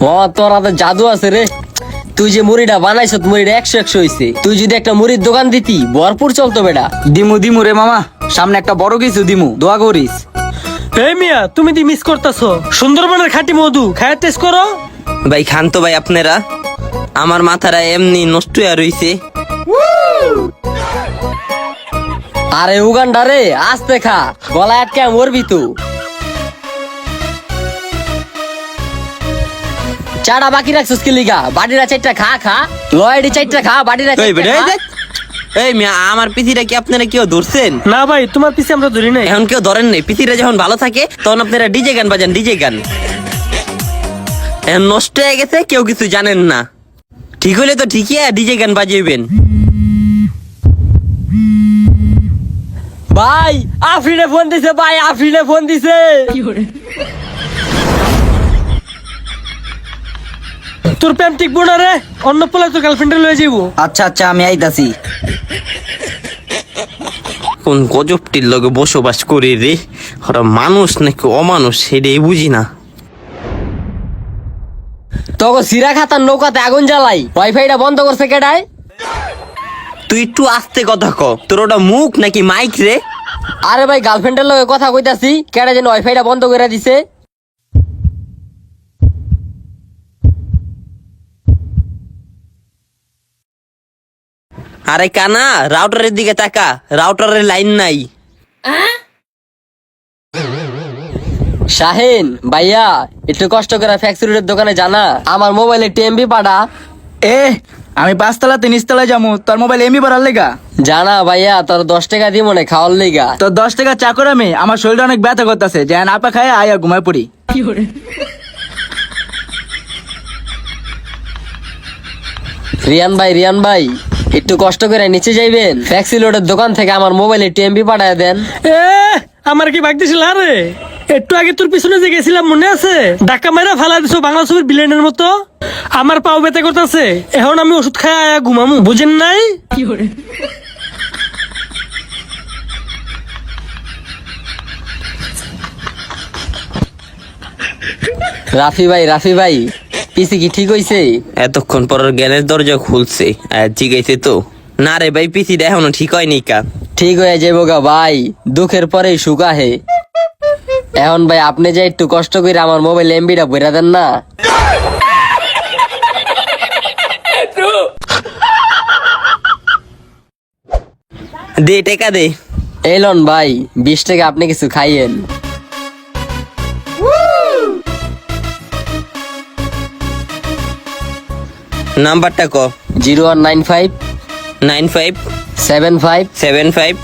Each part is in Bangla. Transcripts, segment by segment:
ও তোর হাতে জাদু আছে রে। তুই যে মুড়িটা বানাইছ মুড়িটা একশো একশো হইছে। তুই যদি একটা মুড়ির দোকান দিতি ভরপুর চলতো বেটা। দিমু দিমু রে মামা। সামনে একটা বড় কিছু দিমু দোয়া করিস। এই মিয়া তুমি দি মিস করতেছো? সুন্দরবনের খাঁটি মধু খায় টেস্ট করো। ভাই খান তো ভাই আপনারা। আমার মাথাটা এমনি নষ্ট হয়ে রইছে। আরে উগান্ডা রে আস্তে খা। গলা আটকে মরবি তো। চাটা বাকি রাখছিস কি লিগা? বাড়িরা চারটা খা খা। লয়েডি চারটা খা বাড়িরা এই মিয়া আমার পিসিটা কি আপনারা কেউ ধরছেন? না ভাই তোমার পিছে আমরা ধরি নাই। এখন কেউ ধরেন নাই। পিসিটা যখন ভালো থাকে তখন আপনারা ডিজে গান বাজান ডিজে গান। নষ্ট হয়ে গেছে কেউ কিছু জানেন না। ঠিক হলে তো ঠিকই ডিজে গান বাজিয়েবেন। ভাই আফরিনে ফোন দিছে ভাই আফরিনে ফোন দিছে। তোর প্রেম টিকবো না রে অন্য পোলা তোর গার্লফ্রেন্ডে লয়ে যাব আচ্ছা আচ্ছা আমি আইতাছি। কোন গজবটির লগে বসবাস করে রে? ওরা মানুষ নাকি অমানুষ সেটাই বুঝি না। তোকে সিরা খাতার নৌকাতে আগুন জ্বালাই ওয়াইফাইটা বন্ধ করছে কেডায় তুই একটু আস্তে কথা ক তোর ওটা মুখ নাকি মাইক রে? আরে ভাই গার্লফ্রেন্ডের লগে কথা কইতাছি কেডা যেন ওয়াইফাইটা বন্ধ করে দিছে? আরে কানা রাউটারের দিকে তাকা। রাউটারের লাইন নাই। শাহিন ভাইয়া একটু কষ্ট করে ফ্যাক্টরির দোকানে জানা। আমার মোবাইলে টিএমবি পাঠা এ আমি পাঁচতলাতে নিচতলায় যাব তোর মোবাইল এমবি বাড়ার লেগা। জানা ভাইয়া তোর দশ টাকা দিব মনে খাওয়ার লিগা। তোর দশ টাকা চাকর আমি আমার শরীরটা অনেক ব্যথা করতেছে যে আপা খায় আয়া ঘুমায় পড়ি। রিয়ান ভাই রিয়ান ভাই। একটু কষ্ট করে নিচে যাইবেন। ফ্যাক্সি লোডের দোকান থেকে আমার মোবাইলে টিএমবি পাঠায় দেন। এ আমার কি ভাগতেছিল আরে? একটু আগে তোর পিছনে যে গেছিলাম মনে আছে? ডাক্কা মারা ফালা দিছো বাংলা ছবির বিলেনের মতো। আমার পাও ব্যথা করতেছে। এখন আমি ওষুধ খাই আয়া ঘুমামু বুঝেন নাই? রাফি ভাই রাফি ভাই। পিসি কি ঠিক হইছে? এতক্ষণ পর জ্ঞানের দরজা খুলছে আর জিগাইছে তো। না রে ভাই পিসিটা এখনও ঠিক হয়নি কা। ঠিক হয়ে যাব গা ভাই দুঃখের পরেই সুখ আহে। এখন ভাই আপনি যে একটু কষ্ট করে আমার মোবাইল এমবিটা বইরা দেন না। দে টেকা দে। এলন ভাই বিশ টাকা আপনি কিছু খাইয়েন। নাম্বারটা ক? Zero one nine five. Nine five. Seven five. Seven five.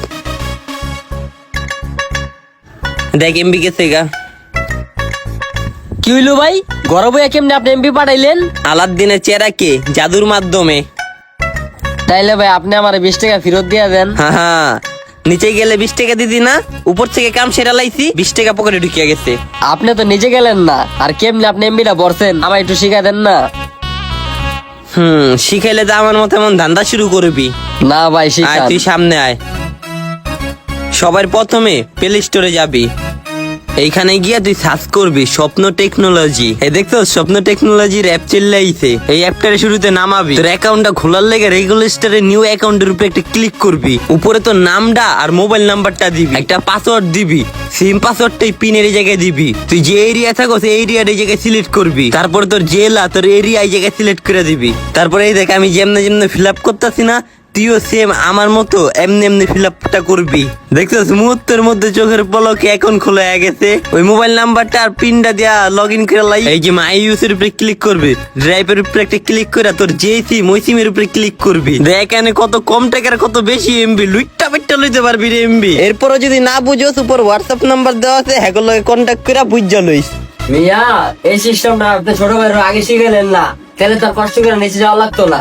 দেখ এমবি গেছে গা। কি হইল ভাই? গরব হইয়া কেমনে আপনি এমবি পাঠাইলেন? আলাদ্দিনের চেহারা কে? জাদুর মাধ্যমে। তাইলে ভাই আপনি আমার বিশ টাকা ফেরত দিয়ে দেন। হ্যাঁ হ্যাঁ নিচে গেলে বিশ টাকা দিদি না? উপর থেকে কাম সেরা লাইছি বিশ টাকা পকেটে ঢুকিয়ে গেছে। আপনি তো নিজে গেলেন না। আর কেমনে আপনি এমবিটা বলছেন আমার একটু শিখাই দেন না। হুম শিখাইলে তো আমার মতো এমন ধান্দা শুরু করবি। না ভাই শিখান। তুই সামনে আয়। সবার প্রথমে প্লে স্টোরে যাবি। এইখানে গিয়া তুই সার্চ করবি স্বপ্ন টেকনোলজি এই দেখছ, স্বপ্ন টেকনোলজির অ্যাপ চিল্লাইছে এই অ্যাপটার শুরুতে নামাবি। তোর অ্যাকাউন্টটা খোলার লেগে রেগুলেস্টারে নিউ অ্যাকাউন্টের উপরে একটা ক্লিক করবি। উপরে তোর নামটা আর মোবাইল নাম্বারটা দিবি। একটা পাসওয়ার্ড দিবি। সিম পাসওয়ার্ডটাই পিনের জায়গায় দিবি। তুই যে এরিয়া থাকো, সেই এরিয়ার এই জায়গায় সিলেক্ট করবি। তারপর তোর জেলা, তোর এরিয়া এই জায়গায় সিলেক্ট করে দিবি। তারপরে এই দেখ, আমি যেমনে যেমনে ফিল আপ করতেছি না তুইও সেম আমার মতো এমনি এমনি ফিল আপটা করবি। দেখছিস, মুহূর্তের মধ্যে চোখের পলকে এখন খোলা হয়ে গেছে। ওই মোবাইল নাম্বারটা আর পিনটা দিয়া লগ ইন করে লাই। এই যে মাই ইউসের উপরে ক্লিক করবি। ড্রাইভের উপরে একটা ক্লিক করে তোর যে সিম ওই সিমের উপরে ক্লিক করবি। দেখ এখানে কত কম টাকার, কত বেশি এমবি লুইটটা পেটটা লইতে পারবি রে এমবি এরপরও যদি না বুঝোস, উপর হোয়াটসঅ্যাপ নাম্বার দেওয়া আছে, হ্যাগোর লগে কন্ট্যাক্ট করে বুঝা লইস। মিয়া, এই সিস্টেমটা আপনি ছোট ভাইয়ের আগে শিখাইলেন না। তাহলে তার কষ্ট করে নিচে যাওয়া লাগতো না।